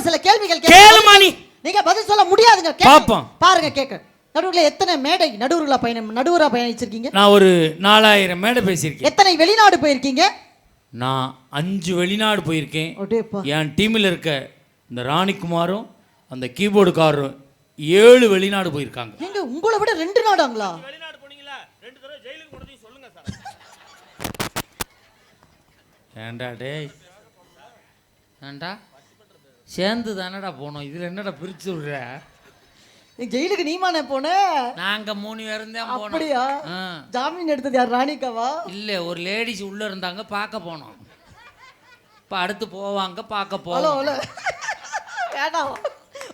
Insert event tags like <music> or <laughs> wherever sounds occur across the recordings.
நடுவுல சில கேள்விகள் கேளுமா நீ நீங்க பதில் சொல்ல முடியாதுங்க. பாப்போம். பாருங்க கேட்க நடுவுல எத்தனை மேடை நடுவுகளா பயணம் நடுவரா பயணிச்சிருக்கீங்க? நான் ஒரு நாலாயிரம் மேடை பேசியிருக்கேன். எத்தனை வெளிநாடு போயிருக்கீங்க? நான் அஞ்சு வெளிநாடு போயிருக்கேன். அடேப்பா. என் டீமில் இருக்க இந்த ராணிக்குமாரும் அந்த கீபோர்டுக்காரரும் ஏழு வெளிநாடு போயிருக்காங்க. ஏங்க உங்களை விட ரெண்டு நாடாங்களா? ஏண்டா டேய்? ஏண்டா? சேர்ந்து தானடா போனோம். இதில் என்னடா பிரிச்சு விடுற? நீ ஜெயிலுக்கு நீமானே போன? நாங்க மூணு பேரும் தான் போனோம். அப்படியா. ஜாமீன் எடுத்தது யார் ராணிக்காவா? இல்ல ஒரு லேடிஸ் உள்ள இருந்தாங்க பார்க்க போனோம். இப்ப அடுத்து போவாங்க பார்க்க ஹலோ போவோம். ஹலோ. வேண்டாம்.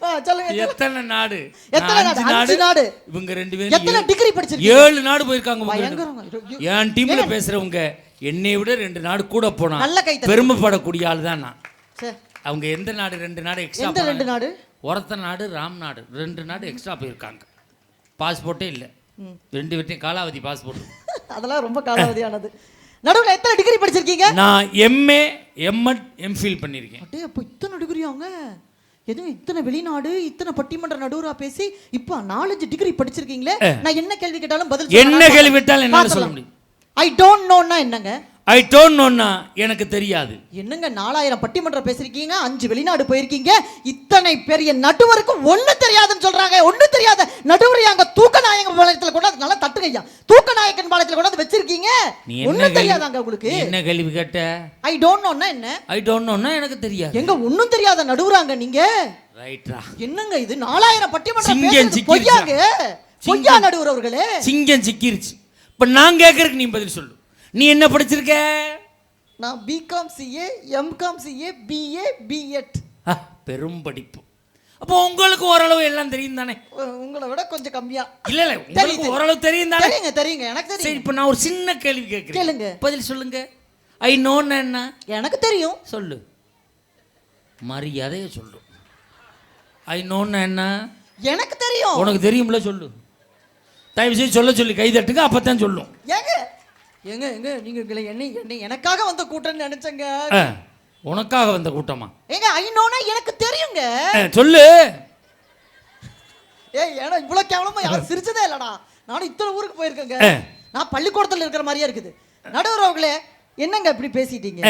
ஆ, சொல்லுங்க எத்தனை நாடு? எத்தனை நான் நாடு? அஞ்சு நாடு. இவங்க ரெண்டு பேரும் எத்தனை ஏழு- டிகிரி படிச்சிருக்கீங்க? ஏழு நாடு போயிருக்காங்க உங்க ரெண்டு பயங்கரமா. ஐயோ. என் டீம்ல பேசுறவங்க என்னை விட ரெண்டு நாடு கூட போனா நல்ல கை தட்டு. பெருமைப்படக்கூடிய ஆள் தான் நான். சே, அவங்க எந்த நாடு ரெண்டு நாடு எந்த எக்ஸ்ட்ரா ரெண்டு நாடு? ஒரத்த நாடு ராம் நாடு. ரெண்டு நாடு எக்ஸ்ட்ரா போயிருக்காங்க. பாஸ்போர்ட்டே இல்லை. ரெண்டு பேர்ட்டையும் காலாவதி பாஸ்போர்ட். <laughs> அதெல்லாம் ரொம்ப காலாவதியானது. நடுவுல எத்தனை டிகிரி படிச்சிருக்கீங்க? நான் எம்ஏ எம்எட் எம்ஃபில் பண்ணியிருக்கேன் அட்டே அப்போ இத்தனை டிகிரியாங்க எதுவும் இத்தனை வெளிநாடு இத்தனை பட்டிமன்ற நடுவரா பேசி இப்போ நாலஞ்சு டிகிரி படிச்சிருக்கீங்களே? நான் என்ன கேள்வி கேட்டாலும் பதில் என்ன கேள்வி விட்டாலும் என்னால சொல்ல முடியும். ஐ டோன்ட் நோன்னா என்னங்க? ஐ டோன்ட் நோன்னா எனக்கு தெரியாது. என்னங்க நாலாயிரம் பட்டிமன்றம் பேசிருக்கீங்க அஞ்சு வெளிநாடு போயிருக்கீங்க இத்தனை பெரிய நடுவருக்கு ஒண்ணு தெரியாதுன்னு சொல்றாங்க ஒண்ணு தெரியாத நடுவர் அங்க தூக்க நாயகன் பாளையத்துல கொண்டாந்து நல்லா தட்டுங்க ஐயா தூக்க நாயக்கன் பாளையத்துல கொண்டாந்து வச்சிருக்கீங்க ஒண்ணு தெரியாதாங்க உங்களுக்கு? என்ன கேள்வி கேட்ட? ஐ டோன்ட் நோன்னா என்ன? ஐ டோன்ட் நோன்னா எனக்கு தெரியாது. எங்க ஒண்ணும் தெரியாத நடுவுறாங்க நீங்க? ரைட்ரா என்னங்க இது நாலாயிரம் பட்டிமன்றம்? பொய்யாங்க? பொய்யா சிங்கம். நடுவர் அவர்களே? சிங்கம் சிக்கிருச்சு. இப்ப நான் கேட்கறதுக்கு நீ பதில் சொல்லு. நீ என்ன படிச்சிருக்க? நான் BCom CA MCom CA BA BEd பெரும் படிப்பு. அப்போ உங்களுக்கு ஓரளவு எல்லாம் தெரியும் தானே? உங்களை விட கொஞ்சம் கம்மியா. இல்ல இல்ல உங்களுக்கு. ஓரளவு தெரியும் தானே? தெரியுங்க தெரியுங்க எனக்கு சரி தெரியும். இப்ப நான் ஒரு சின்ன கேள்வி கேட்கிறேன் கேளுங்க. பதில் சொல்லுங்க. ஐ நோன்னு என்ன எனக்கு தெரியும். சொல்லு. மரியாதையை சொல்லு. ஐ நோன்னு என்ன எனக்கு தெரியும். உனக்கு தெரியும்ல சொல்லு. தயவு செய்து சொல்ல சொல்லி. கை தட்டுங்க அப்பதான் சொல்லும். ஏங்க ஏங்க ஏங்க நீங்க என்னை என்னை எனக்காக வந்த கூட்டம்னு நினைச்சங்க. உனக்காக வந்த கூட்டமா? ஏங்க ஐநோனா எனக்கு தெரியுங்க. சொல்லு. ஏய் ஏன்னா இவ்வளவு கேவலமா யாரும் சிரிச்சதே இல்லடா. நானும் இத்தனை ஊருக்கு போயிருக்கேங்க. நான் பள்ளிக்கூடத்துல இருக்கிற மாதிரியே இருக்குது. நடுவர் அவர்களே என்னங்க இப்படி பேசிட்டீங்க.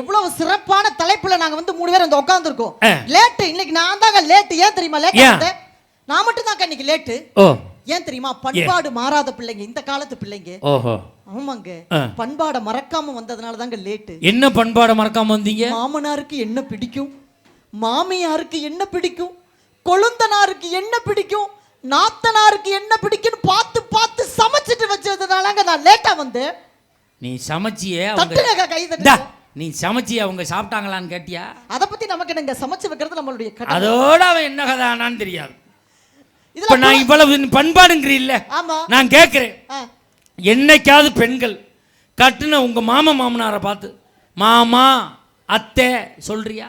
எவ்வளவு சிறப்பான தலைப்புல நாங்க வந்து மூணு பேர் வந்து உட்காந்துருக்கோம். லேட்டு இன்னைக்கு நான் தாங்க லேட்டு. ஏன் தெரியுமா லேட் நான் மட்டும் தாங்க இன்னைக்கு லேட்டு. ஏன் தெரியுமா? பண்பாடு மாறாத பிள்ளைங்க இந்த காலத்து பிள்ளைங்க. ஓஹோ. ஆமாங்க. பண்பாடை மறக்காம வந்ததுனால தாங்க லேட்டு என்ன பண்பாடை மறக்காம வந்தீங்க? மாமனாருக்கு என்ன பிடிக்கும்? மாமியாருக்கு என்ன பிடிக்கும்? கொழுந்தனாருக்கு என்ன பிடிக்கும்? நாத்தனாருக்கு என்ன பிடிக்கும்னு பார்த்து பார்த்து சமைச்சிட்டு வச்சதுனாலங்க நான் லேட்டா வந்தேன். நீ சமைச்சியே அவங்க கை நீ சமைச்சியே அவங்க சாப்பிட்டாங்களான்னு கேட்டியா? அத பத்தி நமக்கு என்னங்க சமைச்சு வைக்கிறது நம்மளுடைய அதோட அவன் என்ன கதானான்னு தெரியாது. இப்ப நான் இவ்வளவு பண்பாடுங்கிறீல்ல. ஆமா. நான் கேட்கிறேன் என்னைக்காவது பெண்கள் கட்டுன உங்க மாமா மாமனாரை பார்த்து மாமா அத்தை சொல்றியா?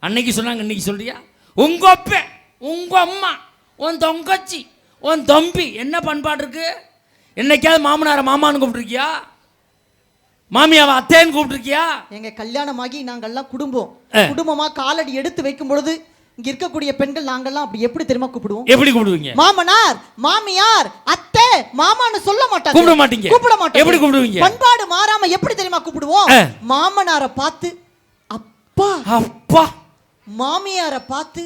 அன்னைக்கு சொன்னாங்க இன்னைக்கு சொல்றியா? உங்க அப்ப உங்க அம்மா உன் தொங்கச்சி உன் தம்பி என்ன பண்பாடு இருக்கு? என்னைக்காவது மாமனாரை மாமான்னு கூப்பிட்டுருக்கியா? மாமியாவை அத்தைன்னு கூப்பிட்டுருக்கியா? எங்க கல்யாணமாகி நாங்கெல்லாம் குடும்பம். குடும்பமா காலடி எடுத்து வைக்கும் பொழுது இங்க இருக்கக்கூடிய பெண்கள் நாங்கெல்லாம் அப்படி எப்படி தெரியுமா கூப்பிடுவோம்? எப்படி கூப்பிடுவீங்க? மாமனார் மாமியார் அத்தை மாமான்னு சொல்ல மாட்டாங்க. கூப்பிட மாட்டீங்க. கூப்பிட மாட்டோம் எப்படி கூப்பிடுவீங்க? பண்பாடு மாறாம எப்படி தெரியுமா கூப்பிடுவோம். மாமனாரை பார்த்து அப்பா. அப்பா. மாமியாரை பார்த்து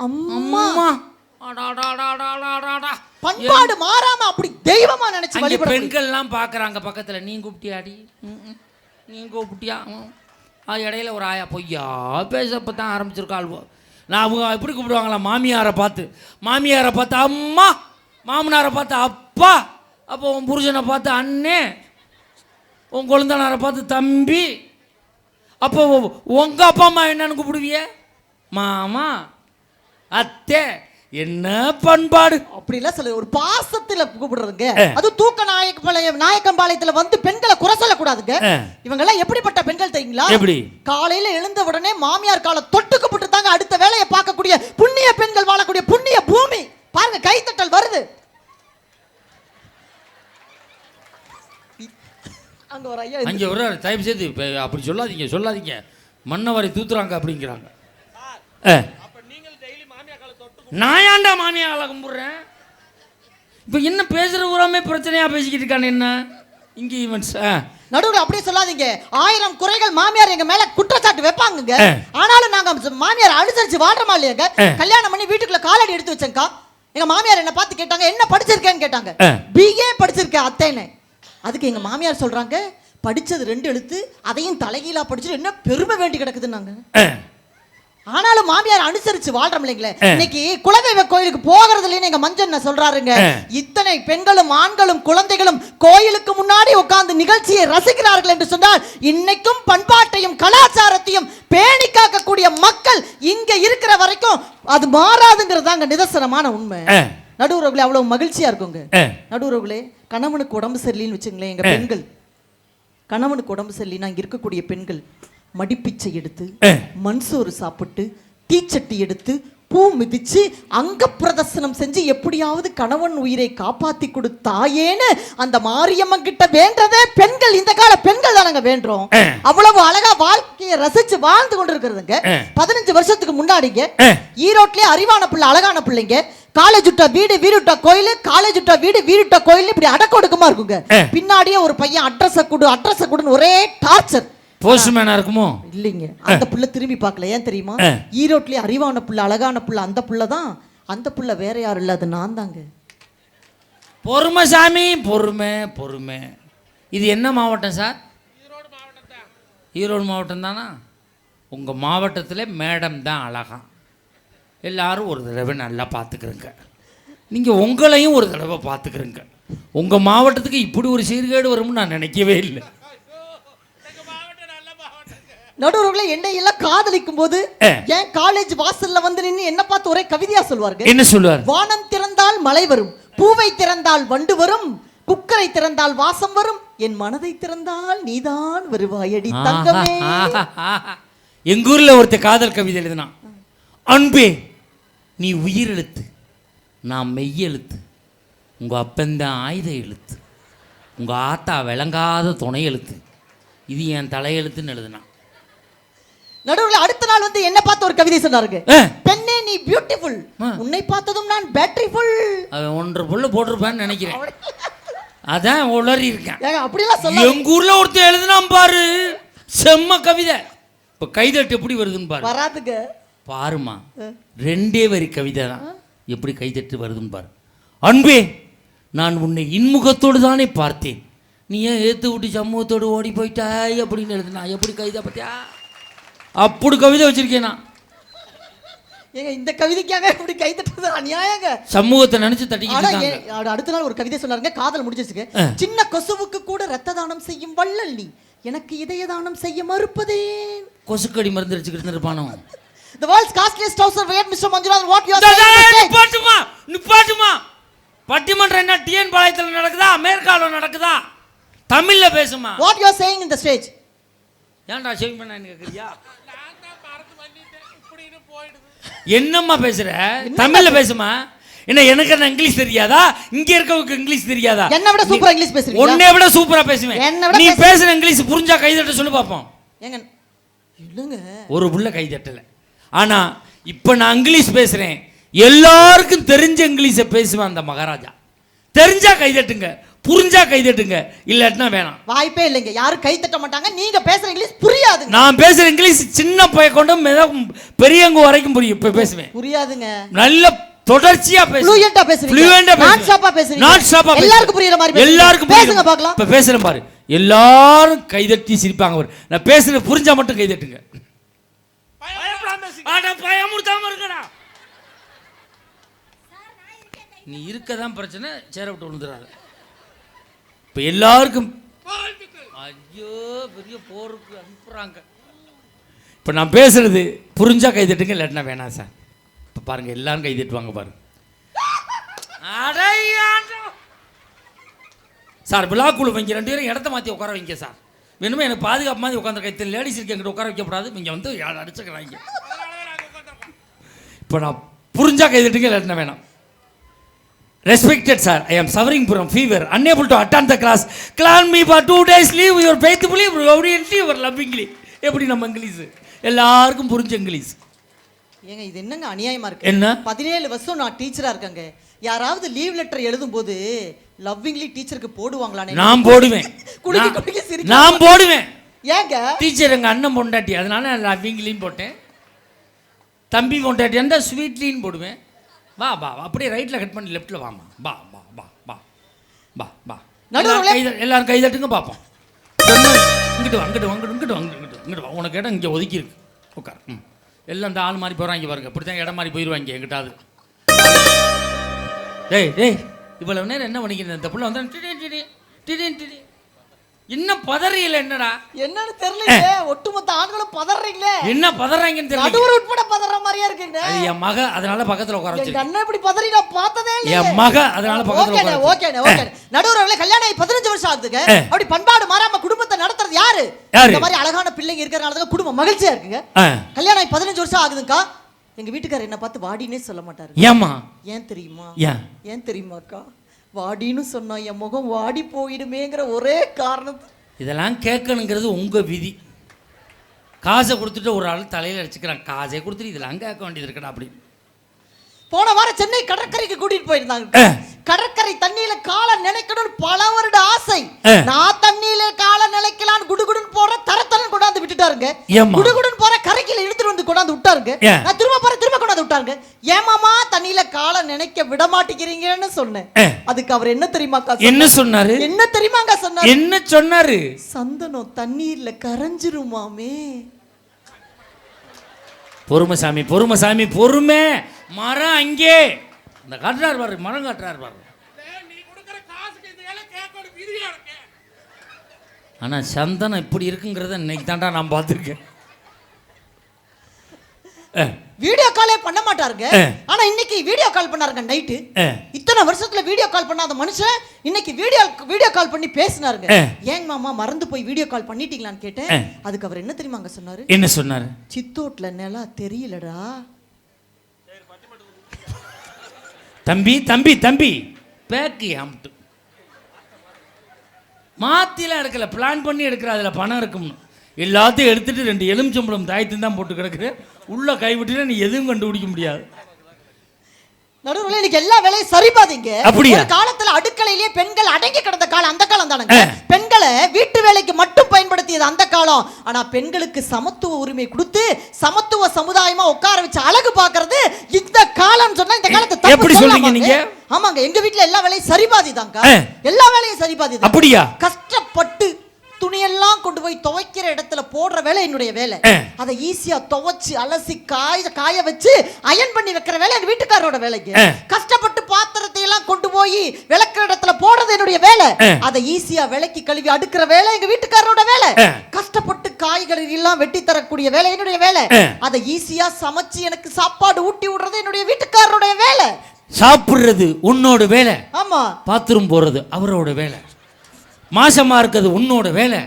அம்மா. பண்பாடு மாறாம அப்படி தெய்வமா நினைச்சு வழிபட பெண்கள்லாம் பார்க்கறாங்க பக்கத்துல. நீ கூப்பிட்டியாடி. நீ கூப்பிட்டியா? இடையில ஒரு ஆயா பொய்யா பேசப்போ தான் ஆரம்பிச்சிருக்காள்வோ நான் அவங்க எப்படி கூப்பிடுவாங்களா? மாமியாரை பார்த்து. மாமியாரை பார்த்து அம்மா! மாமனாரை பார்த்து அப்பா! அப்போ உன் புருஷனை பார்த்து அண்ணே! உன் குழந்தனாரை பார்த்து தம்பி! அப்போ உங்க அப்பா அம்மா என்னன்னு கூப்பிடுவிய? மாமா! அத்தை! என்ன பண்பாடு? அப்படி இல்ல சொல்ல ஒரு பாசத்துல கூப்பிடுறதுங்க. அது தூக்க நாயக்க பாளையம் நாயக்கம்பாளையத்துல வந்து பெண்களை குறை சொல்லக்கூடாதுங்க. இவங்க எல்லாம் எப்படிப்பட்ட பெண்கள் தெரியுங்களா? எப்படி? காலையில எழுந்த உடனே மாமியார் காலை தொட்டுக்கப்பட்டு தாங்க அடுத்த வேலையை பார்க்கக்கூடிய புண்ணிய பெண்கள் வாழக்கூடிய புண்ணிய பூமி. பாருங்க கைத்தட்டல் வருது. அங்க ஒரு ஐயா அங்கே ஒரு தயவு செய்து அப்படி சொல்லாதீங்க சொல்லாதீங்க. மண்ணை வாரி தூத்துறாங்க அப்படிங்கிறாங்க. நான் ஏன்டா மாமியாரை கும்பிட்றேன்? இப்போ என்ன பேசுகிற ஊராமே பிரச்சனையாக பேசிக்கிட்டு இருக்கானே என்ன? இங்கே ஈவெண்ட்ஸ் ஆ. நடுவுல அப்படியே சொல்லாதீங்க. ஆயிரம் குறைகள் மாமியார் எங்க மேல குற்றச்சாட்டு வைப்பாங்கங்க. ஆ. ஆனாலும் நாங்க மாமியார் அனுசரிச்சு வாழ்றோமா இல்லையாங்க. கல்யாணம் பண்ணி வீட்டுக்குள்ள காலடி எடுத்து வச்சேங்க்கா எங்க மாமியார் என்ன பார்த்து கேட்டாங்க என்ன படிச்சிருக்கேன்னு? கேட்டாங்க. பிஏ படிச்சிருக்கேன் அத்தைன்னு. அதுக்கு எங்க மாமியார் சொல்றாங்க படிச்சது ரெண்டு எழுத்து அதையும் தலைகீழா படிச்சுட்டு என்ன பெருமை வேண்டி கிடக்குதுன்னாங்க. ஆனாலும் மாமியார் அனுசரிச்சு வாழ்றோம் இல்லைங்களே. இன்னைக்கு குலதெய்வ கோயிலுக்கு போகிறது இல்லைன்னு எங்க மஞ்சள் சொல்றாருங்க. இத்தனை பெண்களும் ஆண்களும் குழந்தைகளும் கோயிலுக்கு முன்னாடி உட்கார்ந்து நிகழ்ச்சியை ரசிக்கிறார்கள் என்று சொன்னால் இன்னைக்கும் பண்பாட்டையும் கலாச்சாரத்தையும் பேணி காக்கக்கூடிய மக்கள் இங்க இருக்கிற வரைக்கும் அது மாறாதுங்கிறது தாங்க நிதர்சனமான உண்மை. நடுவுறவுகளே அவ்வளவு மகிழ்ச்சியா இருக்குங்க. நடுவுறவுகளே கணவனுக்கு உடம்பு சரியில்லைன்னு வச்சுங்களேன் எங்க. பெண்கள் கணவனுக்கு உடம்பு சரியில்லைன்னா இருக்கக்கூடிய பெண்கள் மடிப்பிச்சை எடுத்து. மண்சோறு சாப்பிட்டு தீச்சட்டி எடுத்து பூ மிதிச்சு அங்க பிரதர்சனம் செஞ்சு எப்படியாவது கணவன் உயிரை காப்பாத்தி கொடுத்தாயேன்னு அந்த மாரியம்மன் கிட்ட வேண்டதே பெண்கள் இந்த கால பெண்கள் தானங்க வேண்டுறோம் ஆ. அவ்வளவு அழகா வாழ்க்கையை ரசிச்சு வாழ்ந்து கொண்டு இருக்கிறதுங்க. பதினஞ்சு வருஷத்துக்கு முன்னாடிங்க. ஈரோட்லயே அறிவான பிள்ளை அழகான பிள்ளைங்க காலேஜ் விட்டா வீடு வீடு விட்டா கோயில் காலேஜ் விட்டா வீடு வீடு விட்டா கோயில் இப்படி அடக்கொடுக்கமா இருக்குங்க. பின்னாடியே ஒரு பையன் அட்ரஸ கொடு அட்ரஸ கொடுன்னு ஒரே டார்ச்சர் போஸ்ட்மேனாக இருக்குமோ? இல்லைங்க. அந்த புள்ள திரும்பி பார்க்கல. ஏன் தெரியுமா. ஈரோட்லயே அறிவான புள்ள அழகான புள்ள அந்த புள்ள தான். அந்த புள்ள வேற யாரும் இல்ல. அது நான் தாங்க. பொறுமை சாமி பொறுமை பொறுமை. இது என்ன மாவட்டம் சார்? ஈரோடு மாவட்டம் தானா? உங்கள் மாவட்டத்தில் மேடம் தான் அழகா. எல்லாரும் ஒரு தடவை நல்லா பார்த்துக்கிறங்க. நீங்கள் உங்களையும் ஒரு தடவை பார்த்துக்கிறங்க. உங்கள் மாவட்டத்துக்கு இப்படி ஒரு சீர்கேடு வரும்னு நான் நினைக்கவே இல்லை. நடுவர்களை என்னை எல்லாம் காதலிக்கும் போது. ஏன் காலேஜ் வாசல்ல வந்து நின்னு என்ன பார்த்து ஒரே கவிதையா சொல்வார்கள்? என்ன சொல்லுவார் வானம் திறந்தால் மழை வரும் பூவை திறந்தால் வண்டு வரும் குக்கரை திறந்தால் வாசம் வரும் என் மனதை திறந்தால் நீதான் வருவாயடி தங்கமே. எங்க ஊர்ல ஒருத்த காதல் கவிதை எழுதினான். அன்பே நீ உயிர் எழுத்து நான் மெய் எழுத்து உங்க அப்பந்தான் ஆயுத எழுத்து உங்க ஆத்தா விளங்காத துணை எழுத்து. இது என் தலையெழுத்துன்னு எழுதினான். நடுவுல அடுத்த நாள் வந்து என்ன பார்த்து ஒரு கவிதை சொன்னாருங்க. பெண்ணே நீ பியூட்டிஃபுல். உன்னை பார்த்ததும் நான் பேட்டரி ஃபுல் அவன் ஒன்றரை புள்ள போட்டிருப்பான்னு நினைக்கிறேன். அதான் உளறி இருக்கேன். அப்படிலாம் சொல்ல எங்க ஊர்ல ஒருத்தன் எழுதினான் பாரு. செம்ம கவிதை. இப்ப கைதட்டு எப்படி வருதுன்னு பாரு. வராதுங்க. பாருமா ரெண்டே வரி கவிதை தான் எப்படி கைதட்டு வருதுன்னு பாரு. அன்பே நான் உன்னை இன்முகத்தோடு தானே பார்த்தேன். நீ ஏன் ஏத்து விட்டு சமூகத்தோடு ஓடி போயிட்டாய்? அப்படின்னு எழுதுனா எப்படி கவிதை பார்த்தியா? அப்படி கவிதை வச்சிருக்கேன் நான். ஏங்க இந்த கவிதைக்காக இப்படி கை தட்டுறது அநியாயங்க. சமூகத்தை நினைச்சு ஆனா தட்டிக்கிட்டு இருக்காங்க. ஏ- அட- அடுத்த நாள் ஒரு கவிதை சொன்னாருங்க காதல் முடிஞ்சிச்சுங்க. சின்ன கொசுவுக்கு கூட ரத்த தானம் செய்யும் வள்ளல் நீ. எனக்கு இதய தானம் செய்ய மறுப்பதேன் கொசுக்கடி மருந்து அடிச்சுக்கிட்டு இருப்பானோ The world's costliest house of weight, Mr. Manjunath, what you are saying? right. நிப்பாட்டுமா நிப்பாட்டுமா பட்டிமன்றம் என்ன டிஎன் பாளையத்தில் நடக்குதா? மேற்காலம் நடக்குதா? தமிழ்ல பேசுமா? What you are saying in the stage. ஏன்டா சேவிங் பண்ண கேக்குறியா? என்னம்மா பேசுற? தமிழ்ல பேசுமா? என்ன எனக்கு என்ன இங்கிலீஷ் தெரியாதா? இங்க இருக்கவங்களுக்கு இங்கிலீஷ் தெரியாதா? என்னை விட சூப்பரா இங்கிலீஷ் பேசுறீங்களா? உன்னை விட சூப்பரா பேசுவேன். என்னை விட நீ பேசு- பேசுற இங்கிலீஷ் புரிஞ்சா கைதட்ட சொல்லு பாப்போம். ஏங்க இல்லைங்க. ஒரு புள்ள கைதட்டல ஆனா இப்ப நான் இங்கிலீஷ் பேசுறேன். எல்லாருக்கும் தெரிஞ்ச இங்கிலீஷை பேசுவேன் அந்த மகாராஜா. தெரிஞ்சா கைதட்டுங்க புரிஞ்சா கைதட்டுங்க இல்லாட்டினா வேணாம். வாய்ப்பே இல்லைங்க. யாரும் கை தட்ட மாட்டாங்க. நீங்க பேசுற இங்கிலீஷ் புரியாதுங்க. நான் பேசுற இங்கிலீஷ் சின்ன பைய கொண்டு மித- பெரியவங்க வரைக்கும் புரியும். இப்ப பேசுவேன். புரியாதுங்க. நல்ல தொடர்ச்சியா பேசுவேன். பேசுவேன். Non-stop ஆ பேசுறீங்க. Non-stop ஆ பேசுவேன். எல்லாருக்கும் புரியுற மாதிரி. எல்லாருக்கும் பேசுங்க பார்க்கலாம். இப்ப பேசுறேன் பாரு. எல்லாரும் கைதட்டி சிரிப்பாங்க பாரு. நான் பேசுறது புரிஞ்சா மட்டும் கைதட்டுங்க. அட, பயமுறுத்தாம இருக்கடா. நீ இருக்கதான் பிரச்சனை சேர விட்டு விழுந்துறாரு இப்ப எல்லாருக்கும். ஐயோ பெரிய போருக்கு அனுப்புறாங்க. இப்ப நான் பேசுறது புரிஞ்சா கைதட்டுங்க இல்லாட்டினா வேணாம் சார். இப்ப பாருங்க எல்லாரும் கைதட்டுவாங்க பாருங்க அடையாண்டா. சார் விழா குழு வைங்க ரெண்டு பேரும் இடத்த மாற்றி உட்கார வைங்க சார். வேணுமே எனக்கு பாதுகாப்பு மாதிரி உட்காந்துருக்க இத்தனை லேடிஸ் இருக்கு எங்கிட்ட உட்கார வைக்கப்படாது இங்கே வந்து அடிச்சுக்கிறாங்க. இப்போ நான் புரிஞ்சா கைதட்டுங்க இல்லாட்டினா வேணாம். Respected sir I am suffering from fever unable to attend the class grant me for two days leave your faithfully obediently your lovingly எப்படி நம்ம இங்கிலீஷ் எல்லாருக்கும் புரிஞ்ச இங்கிலீஷ் ஏங்க இது என்னங்க அநியாயமா இருக்கு? என்ன? பதினேழு வருஷம் நான் டீச்சரா இருக்கேங்க. யாராவது லீவ் லெட்டர் எழுதும் போது லவ்விங்லி டீச்சருக்கு போடுவாங்களானே நான் போடுவேன். <laughs> குலுக்கி நான்- குலுக்கி சிரிக்க நான் போடுவேன். ஏங்க? டீச்சர் எங்கள் அண்ணன் பொண்டாட்டி அதனால நான் அவங்களையும் போட்டேன். தம்பி பொண்டாட்டி இருந்தால் ஸ்வீட்லின்னு போடுவேன். வா வா வா. அப்படியே ரைட்டில் கட் பண்ணி லெஃப்ட்டில் வாமா வா வா வா வா. வா வா. நடுவுல- எல்லாரும் கைத எல்லாரும் கை தட்டுங்க பார்ப்போம். இங்கிட்டு வா இங்கிட்டு வாங்க இங்கிட்டு வாங்க இங்கிட்டு இங்கிட்டு வா உனக்கு இடம் இங்கே ஒதுக்கி இருக்கு. உட்கார். ம். எல்லாம் இந்த ஆள் மாதிரி போகிறாங்க பாருங்க. இப்படி தான் இடம் மாதிரி போயிடுவாங்க எங்கிட்டாது டேய் டேய் இவ்வளவு நேரம் என்ன பண்ணிக்கிறேன் இந்த புள்ள வந்து டிடி டிடி டிடி டிடி இன்னும் பதறியல என்னடா? என்னன்னு தெரியல ஒட்டுமொத்த ஆண்களும் பதறீங்களே என்ன பதறாங்கன்னு தெரியல. நடுவர் உட்பட பதற மாதிரியா இருக்குங்க. என் மக அதனால பக்கத்துல உட்கார வச்சிருக்கேன். அண்ணன் இப்படி பதறி நான் பார்த்ததே இல்லையே. என் மக அதனால பக்கத்துல உட்கார ஓகேண்ணே ஓகே நடுவர் அவர்களே கல்யாணம் ஆகி பதினஞ்சு வருஷம் ஆகுதுங்க. அப்படி பண்பாடு மாறாம குடும்பத்தை நடத்துறது யாரு? இந்த மாதிரி அழகான பிள்ளைங்க இருக்கிறனால தான் குடும்பம் மகிழ்ச்சியா இருக்குங்க. கல்யாணம் ஆகி பதினஞ்சு வருஷம் ஆகுதுங்கக்கா. எங்க வீட்டுக்காரர் என்ன பார்த்து வாடினே சொல்ல மாட்டாரு. ஏம்மா? ஏன் தெரியுமா? ஏன்? ஏன் தெரியுமாக்கா? வாடின்னு சொன்னா என் முகம் வாடி போயிடுமேங்கிற ஒரே காரணத்து இதெல்லாம் கேட்கணுங்கிறது உங்க விதி காசை கொடுத்துட்டு ஒரு ஆள் தலையில அடிச்சுக்கிறான் காசை கொடுத்துட்டு இதெல்லாம் கேட்க வேண்டியது இருக்கடா அப்படி போன வாரம் சென்னை கடற்கரைக்கு கூட்டிட்டு போயிருந்தாங்க. கடற்கரை தண்ணியில காலை நினைக்கணும்னு பல வருட ஆசை. நான் தண்ணியில காலை நினைக்கலாம்னு குடுகுடுன்னு போற தரத்தரன் கொண்டாந்து விட்டுட்டாருங்க ஏம்மா? குடுகுடுன்னு போற கரைக்கில இழுத்துட்டு வந்து கொண்டாந்து விட்டாருங்க? நான் திரும்ப போற திரும்ப விட்டாருங்க ஏமாமா தண்ணியில காலை நினைக்க விட மாட்டேங்கிறீங்கன்னு சொன்னேன். அதுக்கு அவர் என்ன தெரியுமாக்கா என்ன சொன்னாரு? என்ன தெரியுமாங்க சொன்னாரு? என்ன சொன்னாரு? சந்தனம் தண்ணீர்ல கரைஞ்சிருமாமே. பொறுமை சாமி பொறுமை. சாமி பொறுமை மரம் அங்கே. இந்த காட்டுறாரு பாரு மரம் காட்டுறாரு பாரு. ஆனா சந்தனம் இப்படி இருக்குங்கிறத இன்னைக்கு தாண்டா நான் பார்த்துருக்கேன். வீடியோ காலே பண்ண மாட்டாருங்க. ஆனா இன்னைக்கு வீடியோ கால் பண்ணாருங்க நைட்டு. இத்தனை வருஷத்துல வீடியோ கால் பண்ணாத மனுஷன் இன்னைக்கு வீடியோ வீடியோ கால் பண்ணி பேசினாருங்க. ஏங்க மாமா மறந்து போய் வீடியோ கால் பண்ணிட்டீங்களான்னு கேட்டேன். அதுக்கு அவர் என்ன தெரியுமாங்க சொன்னாரு? என்ன சொன்னாரு? சித்தோட்ல நிலா தெரியலடா. தம்பி தம்பி தம்பி. பேக்கு அம்ட்டு மாத்திலாம் எடுக்கல. பிளான் பண்ணி எடுக்கிற அதில் பணம் இருக்கும்னு. எல்லாத்தையும் எடுத்துட்டு ரெண்டு எலுமிச்சம்பழம் தாயத்தையும் தான் போட்டு கிடக்குற உள்ள கைவிட்டுட்டு நீ எதுவும் கண்டுபிடிக்க முடியாது நடுவுல இன்னைக்கு எல்லா வேலையும் சரிபாதீங்க அப்படியா? காலத்துல அடுக்கலையிலேயே பெண்கள் அடங்கி கிடந்த காலம் அந்த காலம் ஆ. பெண்களை வீட்டு வேலைக்கு மட்டும் பயன்படுத்தியது அந்த காலம் ஆனா பெண்களுக்கு சமத்துவ உரிமை கொடுத்து சமத்துவ சமுதாயமா உட்கார வச்சு அழகு பாக்குறது இந்த காலம் சொன்னா இந்த காலத்தை தப்பு சொல்லலாமாங்க? நீங்க? ஆமாங்க எங்க வீட்ல எல்லா வேலையும் சரிபாதி தாங்க. எல்லா வேலையும் சரிபாதி தான் அப்படியா கஷ்டப்பட்டு துணியெல்லாம் கொண்டு போய் துவைக்கிற இடத்துல போடுற வேலை என்னுடைய வேலை. அதை ஈஸியா துவைச்சு அலசி காய காய வச்சு அயன் பண்ணி வைக்கிற வேலை எங்க வீட்டுக்காரோட வேலைக்கு. கஷ்டப்பட்டு பாத்திரத்தை எல்லாம் கொண்டு போய் விளக்குற இடத்துல போடுறது என்னுடைய வேலை. அதை ஈஸியா விளக்கி கழுவி அடுக்கிற வேலை எங்க வீட்டுக்காரோட வேலை. கஷ்டப்பட்டு காய்கறி எல்லாம் வெட்டி தரக்கூடிய வேலை என்னுடைய வேலை. அதை ஈஸியா சமைச்சு எனக்கு சாப்பாடு ஊட்டி விடுறது என்னுடைய வீட்டுக்காரருடைய வேலை சாப்பிட்றது உன்னோட வேலை ஆமா பாத்ரூம் போகிறது அவரோட வேலை மாசமா இருக்கிறது உன்னோட வேலை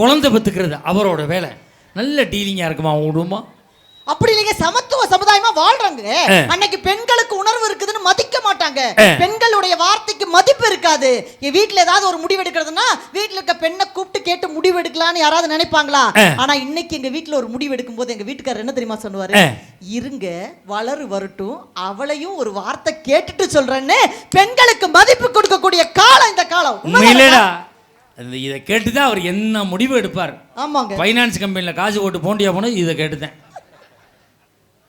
குழந்தை பெற்றுக்கிறது அவரோட வேலை. நல்ல டீலிங்காக இருக்குமா குடும்பம்? அப்படி இல்லைங்க சமத்துவ சமுதாயமா வாழ்றாங்க. அன்னைக்கு பெண்களுக்கு உணர்வு இருக்குதுன்னு மதிக்க மாட்டாங்க. பெண்களுடைய வார்த்தைக்கு மதிப்பு இருக்காது. என் வீட்ல ஏதாவது ஒரு முடிவு எடுக்கிறதுனா வீட்ல இருக்க பெண்ணை கூப்பிட்டு கேட்டு முடிவு எடுக்கலாம்னு யாராவது நினைப்பாங்களா. ஆனா இன்னைக்கு எங்க வீட்ல ஒரு முடிவு எடுக்கும் போது எங்க வீட்டுக்காரர் என்ன தெரியுமா சொல்லுவாரு. இருங்க வளரு வரட்டும் அவளையும் ஒரு வார்த்தை கேட்டுட்டு சொல்றேன்னு பெண்களுக்கு மதிப்பு கொடுக்கக்கூடிய காலம் இந்த காலம். அந்த இதை கேட்டு தான் அவர் என்ன முடிவு எடுப்பார்? ஆமாங்க. ஃபைனான்ஸ் கம்பெனியில் காசு போட்டு போண்டியா போனது இதை கேட்டுதான்.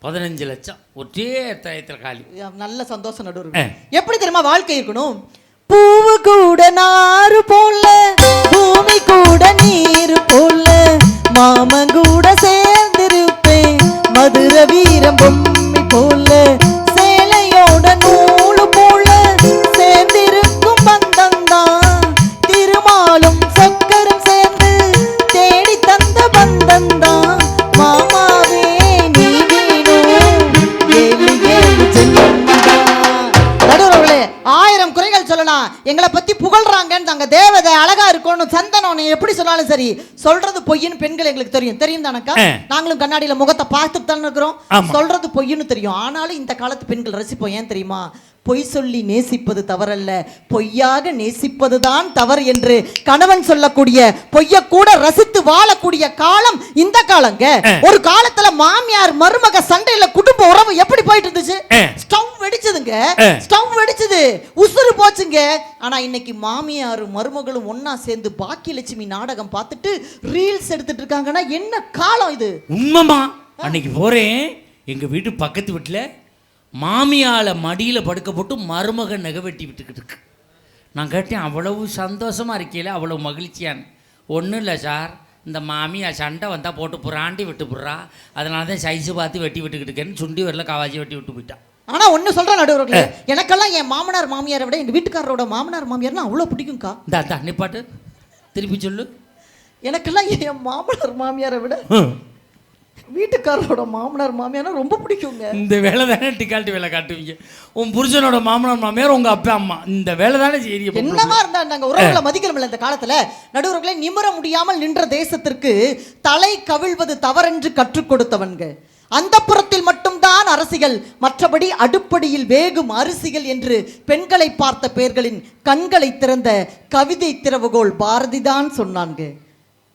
பதினஞ்சு லட்சம் ஒரே டயத்தில் காலி. நல்ல சந்தோஷம் நடுவர். எப்படி தெரியுமா வாழ்க்கை இருக்கணும்? பூவு கூட நாறு போல பூமி கூட நீர் போல மாமன் கூட சேர்ந்திருப்பேன். மதுர வீரம் பொம்மி எப்படி சொன்னாலும் சரி சொல்றது பொய்ன்னு பெண்கள் எங்களுக்கு தெரியும். தெரியும் தானக்கா. நாங்களும் கண்ணாடியில முகத்தை பார்த்துட்டு தானே இருக்கிறோம். சொல்றது பொய்ன்னு தெரியும். ஆனாலும் இந்த காலத்து பெண்கள் ரசிப்போம். ஏன் தெரியுமா? பொய் சொல்லி நேசிப்பது தவறல்ல. பொய்யாக நேசிப்பதுதான் தவறு என்று கணவன் சொல்லக்கூடிய பொய்ய கூட ரசித்து வாழக்கூடிய காலம் இந்த காலங்க. ஒரு காலத்துல மாமியார் மருமக சண்டையில குடும்ப உறவு எப்படி போயிட்டு இருந்துச்சு. ஸ்டவ் வெடிச்சதுங்க. ஸ்டவ் வெடிச்சது. உசுறு போச்சுங்க. ஆனா இன்னைக்கு மாமியாரும் மருமகளும் ஒண்ணா சேர்ந்து பாக்கியலட்சுமி நாடகம் பார்த்துட்டு ரீல்ஸ் எடுத்துட்டு இருக்காங்கன்னா என்ன காலம் இது? உண்மைமா அன்னைக்கு போகிறேன் எங்கள் வீட்டு பக்கத்து வீட்டில் மாமியால மடியில் படுக்க போட்டு மருமகன் நகை வெட்டி விட்டுக்கிட்டு இருக்கு. நான் கேட்டேன் அவ்வளவு சந்தோஷமாக இருக்கையில அவ்வளவு மகிழ்ச்சியான்னு. ஒன்றும் இல்லை சார். இந்த மாமியா சண்டை வந்தால் போட்டு புறாண்டி விட்டு புடுறா. அதனால தான் சைஸு பார்த்து வெட்டி விட்டுக்கிட்டு இருக்கேன்னு சுண்டி வரல காவாச்சி வெட்டி விட்டு போயிட்டான் ஆனா ஒண்ணு சொல்றேன் நடுவர்களே எனக்கெல்லாம் என் மாமனார் மாமியாரை விட எங்க வீட்டுக்காரரோட மாமனார் மாமியார்னா அவ்வளவு பிடிக்கும்க்கா. இந்தா இந்தா நிப்பாட்டு. திருப்பி சொல்லு. எனக்கெல்லாம் என் மாமனார் மாமியாரை விட வீட்டுக்காரரோட மாமனார் மாமியார்னா ரொம்ப பிடிக்குங்க. இந்த வேலை தானே டிக்கால்ட்டி வேலை காட்டுவீங்க? உன் புருஷனோட மாமனார் மாமியார் உங்கள் அப்பா அம்மா இந்த வேலை தானே செய்றீங்க என்னவா இருந்தா நாங்க உறவுகளை மதிக்கணும்ல இந்த காலத்துல? நடுவர்களே நிமிர முடியாமல் நின்ற தேசத்திற்கு தலை கவிழ்வது தவறென்று கற்றுக் கொடுத்தவன்க. அந்த புறத்தில் மட்டும்தான் அரசிகள் மற்றபடி அடுப்படியில் வேகும் அரிசிகள் என்று பெண்களை பார்த்த பேர்களின் கண்களை திறந்த கவிதை திறவுகோல் பாரதிதான் சொன்னான்க.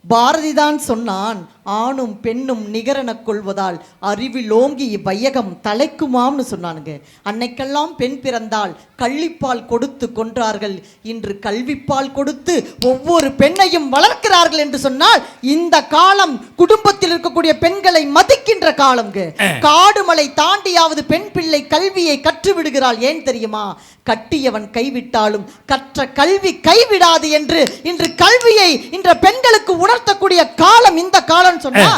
பாரதிதான் சொன்னான் ஆணும் பெண்ணும் நிகரெனக் கொள்வதால் அறிவில் ஓங்கி இவ்வையகம் தலைக்குமாம்னு சொன்னானுங்க. அன்னைக்கெல்லாம் பெண் பிறந்தால் கள்ளிப்பால் கொடுத்து கொன்றார்கள். இன்று கல்விப்பால் கொடுத்து ஒவ்வொரு பெண்ணையும் வளர்க்கிறார்கள் என்று சொன்னால் இந்த காலம் குடும்பத்தில் இருக்கக்கூடிய பெண்களை மதிக்கின்ற காலம்ங்க. காடு மலை தாண்டியாவது பெண் பிள்ளை கல்வியை கற்று விடுகிறாள் ஏன் தெரியுமா? கட்டியவன் கைவிட்டாலும் கற்ற கல்வி கைவிடாது என்று இன்று கல்வியை இன்ற பெண்களுக்கு உணர்த்தக்கூடிய காலம் இந்த காலம் சொன்னா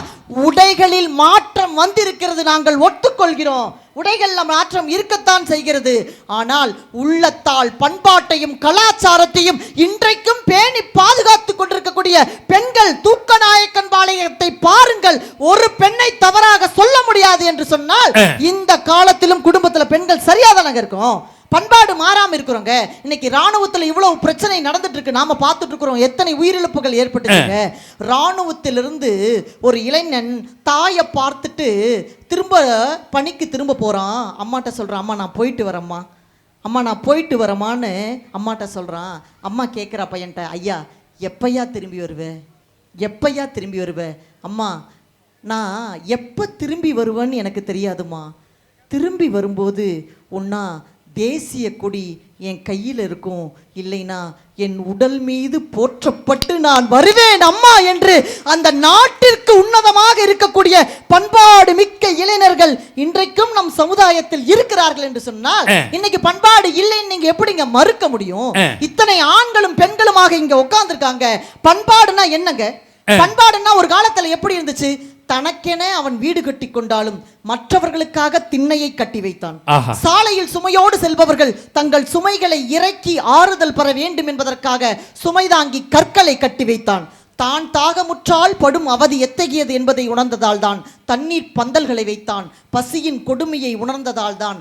உடைகளில் மாற்றம் வந்திருக்கிறது நாங்கள் ஒத்துக்கொள்கிறோம். உடைகள்ல மாற்றம் இருக்கத்தான் செய்கிறது. ஆனால் உள்ளத்தால் பண்பாட்டையும் கலாச்சாரத்தையும் இன்றைக்கும் பேணி பாதுகாத்துக் கொண்டிருக்கக்கூடிய பெண்கள் தூக்கநாயக்கன் பாளையத்தை பாருங்கள். ஒரு பெண்ணை தவறாக சொல்ல முடியாது என்று சொன்னால் இந்த காலத்திலும் குடும்பத்துல பெண்கள் சரியாதானங்க இருக்கும்? பண்பாடு மாறாம இருக்கிறோங்க. இன்னைக்கு ராணுவத்துல இவ்வளவு பிரச்சனை நடந்துட்டு இருக்கு நாம பார்த்துட்டு இருக்கிறோம் எத்தனை உயிரிழப்புகள் ஏற்பட்டுச்சுங்க. ராணுவத்திலிருந்து ஒரு இளைஞன் தாயை பார்த்துட்டு திரும்ப பணிக்கு திரும்ப போறான். அம்மாட்ட சொல்றான் அம்மா நான் போயிட்டு வரேம்மா. அம்மா நான் போயிட்டு வரமான்னு அம்மாட்ட சொல்றான். அம்மா கேட்குறா பையன்ட்ட ஐயா எப்பையா திரும்பி வருவேன் எப்பையா திரும்பி வருவேன் அம்மா நான் எப்போ திரும்பி வருவேன்னு எனக்கு தெரியாதும்மா. திரும்பி வரும்போது ஒன்றா தேசிய கொடி என் கையில் இருக்கும். இல்லைனா என் உடல் மீது போற்றப்பட்டு நான் வருவேன் அம்மா என்று அந்த நாட்டிற்கு உன்னதமாக இருக்கக்கூடிய பண்பாடு மிக்க இளைஞர்கள் இன்றைக்கும் நம் சமுதாயத்தில் இருக்கிறார்கள் என்று சொன்னால் இன்னைக்கு பண்பாடு இல்லைன்னு நீங்க எப்படிங்க மறுக்க முடியும்? இத்தனை ஆண்களும் பெண்களுமாக இங்க உட்கார்ந்துருக்காங்க. பண்பாடுனா என்னங்க? பண்பாடுன்னா ஒரு காலத்துல எப்படி இருந்துச்சு? தனக்கென அவன் வீடு கட்டி கொண்டாலும் மற்றவர்களுக்காக திண்ணையை கட்டி வைத்தான். சாலையில் சுமையோடு செல்பவர்கள் தங்கள் சுமைகளை இறக்கி ஆறுதல் பெற வேண்டும் என்பதற்காக சுமைதாங்கி கற்களை கட்டி வைத்தான். தான் தாகமுற்றால் படும் அவதி எத்தகையது என்பதை உணர்ந்ததால் தான் தண்ணீர் பந்தல்களை வைத்தான். பசியின் கொடுமையை உணர்ந்ததால் தான்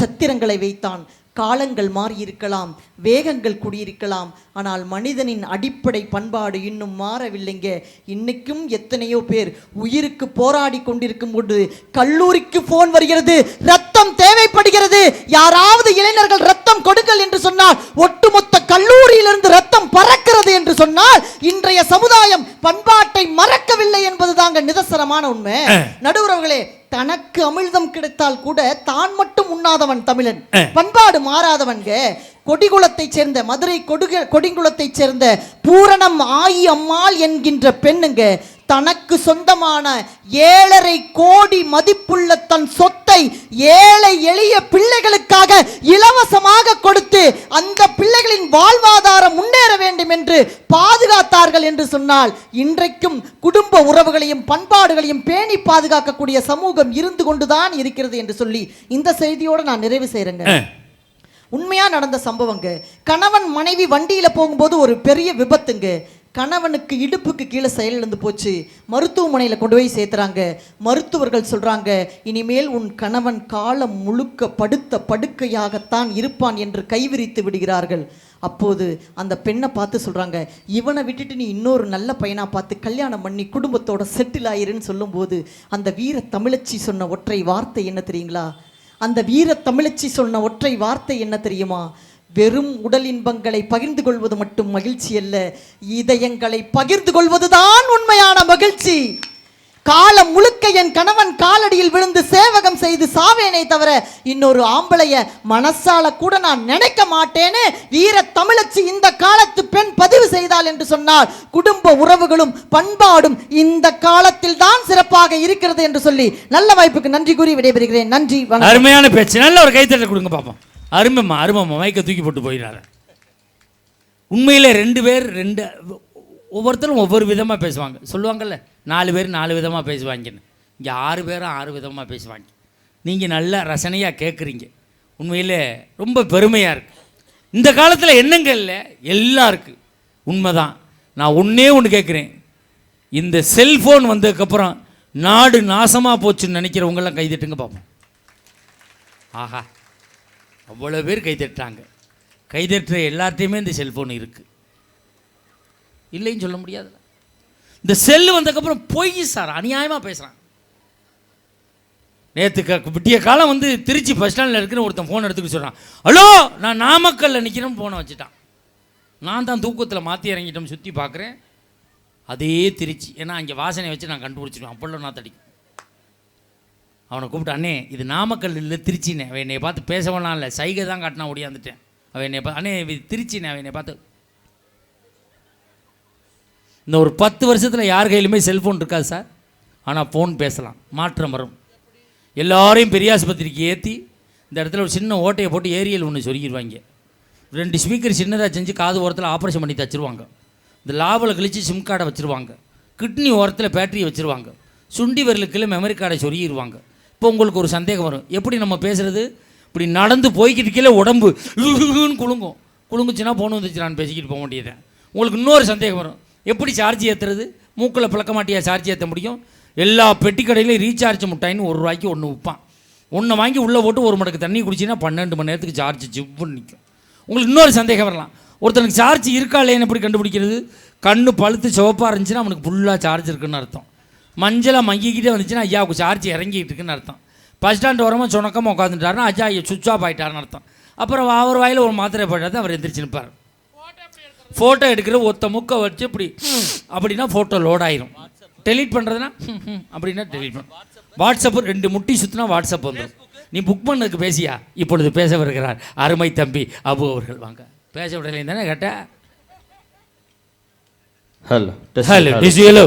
சத்திரங்களை வைத்தான். காலங்கள் மாறியிருக்கலாம் வேகங்கள் குடியிருக்கலாம். ஆனால் மனிதனின் அடிப்படை பண்பாடு இன்னும் மாறவில்லைங்க. இன்னைக்கும் எத்தனையோ பேர் உயிருக்கு போராடி கொண்டிருக்கும் போது கல்லூரிக்கு போன் வருகிறது. ரத்தம் தேவைப்படுகிறது. யாராவது இளைஞர்கள் ரத்தம் கொடுங்கள் என்று சொன்னால் ஒட்டுமொத்த கல்லூரியிலிருந்து ரத்தம் பறக்கிறது என்று சொன்னால் இன்றைய சமுதாயம் பண்பாட்டை மறக்கவில்லை என்பதுதாங்க நிதர்சனமான உண்மை. நடுவுறவர்களே தனக்கு அமிழ்தம் கிடைத்தால் கூட தான் மட்டும் உண்ணாதவன் தமிழன். பண்பாடு மாறாதவன்க. கொடிகுளத்தைச் சேர்ந்த மதுரை கொடுக கொடிங்குளத்தைச் சேர்ந்த பூரணம் ஆயி அம்மாள் என்கின்ற பெண்ணுங்க தனக்கு சொந்தமான ஏழரை கோடி மதிப்புள்ள தன் சொத்தை ஏழை எளிய பிள்ளைகளுக்காக இலவசமாக கொடுத்து அந்த பிள்ளைகளின் வாழ்வாதாரம் முன்னேற வேண்டும் என்று பாதுகாத்தார்கள் என்று சொன்னால் இன்றைக்கும் குடும்ப உறவுகளையும் பண்பாடுகளையும் பேணி பாதுகாக்கக்கூடிய சமூகம் இருந்து கொண்டுதான் இருக்கிறது என்று சொல்லி இந்த செய்தியோட நான் நிறைவு செய்கிறேங்க உண்மையா நடந்த சம்பவங்க. கணவன் மனைவி வண்டியில போகும்போது ஒரு பெரிய விபத்துங்க. கணவனுக்கு இடுப்புக்கு கீழே செயலிழந்து போச்சு. மருத்துவமனையில் கொண்டு போய் சேர்த்துறாங்க. மருத்துவர்கள் சொல்கிறாங்க இனிமேல் உன் கணவன் காலம் முழுக்க படுத்த படுக்கையாகத்தான் இருப்பான் என்று கைவிரித்து விடுகிறார்கள். அப்போது அந்த பெண்ணை பார்த்து சொல்கிறாங்க இவனை விட்டுட்டு நீ இன்னொரு நல்ல பையனாக பார்த்து கல்யாணம் பண்ணி குடும்பத்தோட செட்டில் ஆயிருன்னு சொல்லும்போது அந்த வீர தமிழச்சி சொன்ன ஒற்றை வார்த்தை என்ன தெரியுங்களா? அந்த வீர தமிழச்சி சொன்ன ஒற்றை வார்த்தை என்ன தெரியுமா? வெறும் உடல் இன்பங்களை பகிர்ந்து கொள்வது மட்டும் மகிழ்ச்சி அல்ல இதயங்களை பகிர்ந்து கொள்வதுதான் உண்மையான மகிழ்ச்சி. காலம் முழுக்க என் கணவன் காலடியில் விழுந்து சேவகம் செய்து சாவேனே தவிர இன்னொரு ஆம்பளைய மனசால கூட நான் நினைக்க மாட்டேன்னு வீர தமிழச்சி இந்த காலத்து பெண் பதிவு செய்தாள் என்று சொன்னால் குடும்ப உறவுகளும் பண்பாடும் இந்த காலத்தில் தான் சிறப்பாக இருக்கிறது என்று சொல்லி நல்ல வாய்ப்புக்கு நன்றி கூறி விடைபெறுகிறேன். நன்றி அருமையான பேச்சு. நல்ல ஒரு கைத்தட்டல் கொடுங்க பாப்போம். அருமைம்மா அருமைம்மா மைக்கை தூக்கி போட்டு போயிடாரு உண்மையில் ரெண்டு பேர் ரெண்டு ஒவ்வொருத்தரும் ஒவ்வொரு விதமாக பேசுவாங்க. சொல்லுவாங்கல்ல நாலு பேர் நாலு விதமாக பேசுவாங்கன்னு. இங்கே ஆறு பேரும் ஆறு விதமாக பேசுவாங்க. நீங்கள் நல்லா ரசனையாக கேட்குறீங்க உண்மையிலே ரொம்ப பெருமையாக இருக்குது இந்த காலத்தில் என்னங்க இல்லை எல்லாம் இருக்குது உண்மைதான். நான் ஒன்றே ஒன்று கேட்குறேன் இந்த செல்ஃபோன் வந்ததுக்கப்புறம் நாடு நாசமாக போச்சுன்னு நினைக்கிறவங்கெல்லாம் கைதிட்டுங்க பார்ப்போம் ஆஹா. அவ்வளோ பேர் கைதட்டுறாங்க கைதட்டுற எல்லார்ட்டையுமே இந்த செல்ஃபோன் இருக்குது இல்லைன்னு சொல்ல முடியாது. இந்த செல்லு வந்ததுக்கப்புறம் பொய் சார் அநியாயமாக பேசுகிறான் நேற்று விட்டிய காலம் வந்து திருச்சி பஸ் ஸ்டாண்டில் இருக்கிற ஒருத்தன் ஃபோன் எடுத்துக்கிட்டு சொல்கிறான் ஹலோ நான் நாமக்கல்ல நிற்கிறேன்னு ஃபோனை வச்சுட்டான். நான் தான் தூக்கத்தில் மாற்றி இறங்கிட்டோம் சுற்றி பார்க்குறேன் அதே திருச்சி. ஏன்னா அங்கே வாசனை வச்சு நான் கண்டுபிடிச்சிடுவேன். அப்போல்லாம் நான் தடிக்கும். அவனை கூப்பிட்டு அண்ணே இது நாமக்கல் இல்லை திருச்சினே. அவன் என்னை பார்த்து பேசவெல்லாம் இல்லை சைகை தான் காட்டினா ஓடியாந்துட்டேன். அவன் என்னை பார்த்து அண்ணே இது திருச்சினே. அவன் என்னை பார்த்து இந்த ஒரு பத்து வருஷத்தில் யார் கையிலுமே செல்ஃபோன் இருக்காது சார். ஆனால் ஃபோன் பேசலாம். மாற்றம் வரும். எல்லாரையும் பெரியாஸ்பத்திரிக்கு ஏற்றி இந்த இடத்துல ஒரு சின்ன ஓட்டையை போட்டு ஏரியல் ஒன்று சொருகிடுவாங்க ரெண்டு ஸ்பீக்கர் சின்னதாக செஞ்சு காது ஓரத்தில் ஆப்ரேஷன் பண்ணி தச்சிருவாங்க. இந்த லாபில் கழித்து சிம் கார்டை வச்சுருவாங்க. கிட்னி ஓரத்தில் பேட்டரியை வச்சுருவாங்க. சுண்டி விரலுக்குள்ள மெமரி கார்டை சொருகிடுவாங்க இப்போ உங்களுக்கு ஒரு சந்தேகம் வரும். எப்படி நம்ம பேசுகிறது இப்படி நடந்து போய்கிட்டு கீழே உடம்பு ன்னு குலுங்கும். குலுங்குச்சுன்னா வந்துச்சு நான் பேசிக்கிட்டு போக வேண்டியது உங்களுக்கு இன்னொரு சந்தேகம் வரும். எப்படி சார்ஜ் ஏற்றுறது மூக்கில் பிளக்க மாட்டியா சார்ஜ் ஏற்ற முடியும்? எல்லா பெட்டி கடையிலையும் ரீசார்ஜ் முட்டாயின்னு ஒரு ரூபாய்க்கு ஒன்று விற்பான் ஒன்றை வாங்கி உள்ளே போட்டு ஒரு மடக்கு தண்ணி குடிச்சின்னா பன்னெண்டு மணி நேரத்துக்கு சார்ஜ் ஜிவ்வுன்னு நிற்கும் உங்களுக்கு இன்னொரு சந்தேகம் வரலாம். ஒருத்தனுக்கு சார்ஜ் இருக்கா இல்லையான்னு எப்படி கண்டுபிடிக்கிறது? கண்ணு பழுத்து சிவப்பாக இருந்துச்சுன்னா அவனுக்கு ஃபுல்லாக சார்ஜ் இருக்குன்னு அர்த்தம். மஞ்சளாக மங்கிக்கிட்டே வந்துச்சுன்னா ஐயாவுக்கு சார்ஜ் இறங்கிட்டு இருக்குன்னு அர்த்தம். பஸ் ஸ்டாண்ட் வரமா சுணக்கமாக உட்காந்துட்டாருன்னா ஐயா ஐயா சுவிட்ச் ஆஃப் ஆகிட்டாருன்னு அர்த்தம். அப்புறம் அவர் வாயில் ஒரு மாத்திரை போட்டால் அவர் எந்திரிச்சு நிற்பார் ஃபோட்டோ எடுக்கிற ஒத்த முக்கை வச்சு இப்படி அப்படின்னா ஃபோட்டோ லோட் ஆயிரும். டெலீட் பண்ணுறதுனா அப்படின்னா டெலீட் பண்ண வாட்ஸ்அப் ரெண்டு முட்டி சுற்றினா வாட்ஸ்அப் வந்துடும் நீ புக் பண்ணதுக்கு பேசியா? இப்பொழுது பேச வருகிறார் அருமை தம்பி அபு அவர்கள். வாங்க. பேச விடலை தானே கேட்ட ஹலோ ஹலோ ஹலோ